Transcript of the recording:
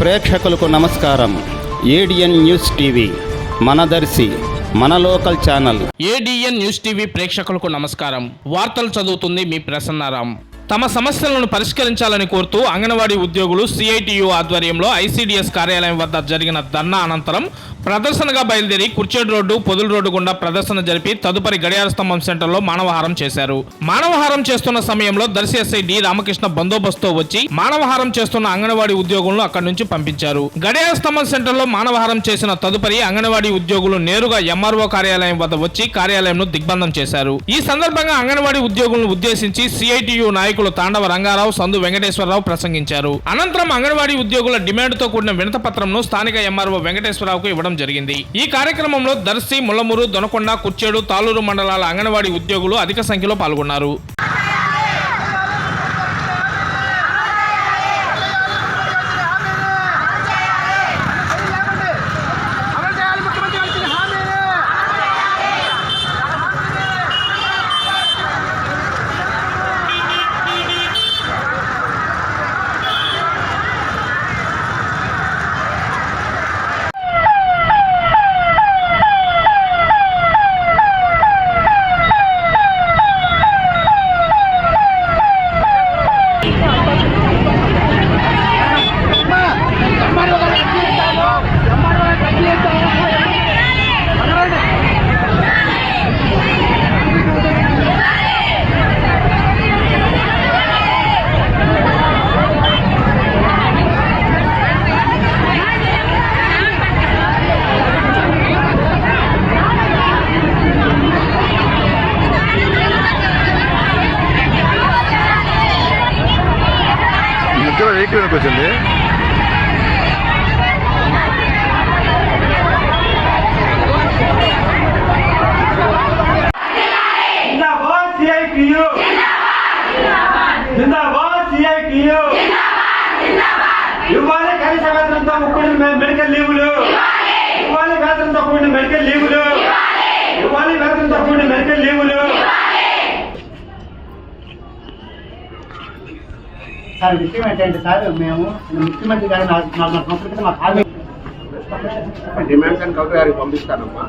ప్రేక్షకులకు నమస్కారం. ADN news TV Manadarshi మన local channel. ADN news TV ప్రేక్షకులకు నమస్కారం. వార్తలు చదువుతుంది మీ ప్రసన్నారాం. తమ సమస్యలను పరిష్కరించాలని కోరుతూ అంగన్వాడీ ఉద్యోగులు సిఐటియు ఆధ్వర్యంలో ఐసీడీఎస్ కార్యాలయం వద్ద జరిగిన ధర్నా అనంతరం ప్రదర్శనగా బయలుదేరి కుర్చేడు రోడ్డు పొదులు రోడ్డు గుండా ప్రదర్శన జరిపి తదుపరి గడియార స్తంభం సెంటర్లో మానవహారం చేశారు. మానవహారం చేస్తున్న సమయంలో దర్శి ఎస్ఐ డి రామకృష్ణ బందోబస్తుతో వచ్చి మానవహారం చేస్తున్న అంగన్వాడీ ఉద్యోగులను అక్కడి నుంచి పంపించారు. గడియార స్తంభం సెంటర్లో మానవహారం చేసిన తదుపరి అంగన్వాడీ ఉద్యోగులు నేరుగా ఎంఆర్ఓ కార్యాలయం వద్ద వచ్చి కార్యాలయంను దిగ్బంధం చేశారు. ఈ సందర్భంగా అంగన్వాడీ ఉద్యోగులను ఉద్దేశించి సిఐటియు నాయకులు తాండవ రంగారావు సందు వెంకటేశ్వరరావు ప్రసంగించారు. అనంతరం అంగన్వాడీ ఉద్యోగుల డిమాండ్తో కూడిన వినతపత్రంను స్థానిక ఎంఆర్ఓ వెంకటేశ్వరరావుకు ఇవ్వడం జరిగింది. ఈ కార్యక్రమంలో దర్శి ముల్లమూరు దొనకొండ కుర్చేడు తాలూరు మండలాల అంగన్వాడీ ఉద్యోగులు అధిక సంఖ్యలో పాల్గొన్నారు. బైక్ వెనక్కి వచ్చింది ఇవ్వాలి కనీస వేతనంతో ముప్పై మెడికల్ లీవులు. సార్ విషయం ఏంటంటే సార్ మేము ముఖ్యమంత్రి గారు నాలుగు సంవత్సరాల క్రితం మా హామీ డిమాండ్స్ అని గారికి పంపిస్తానమ్మా.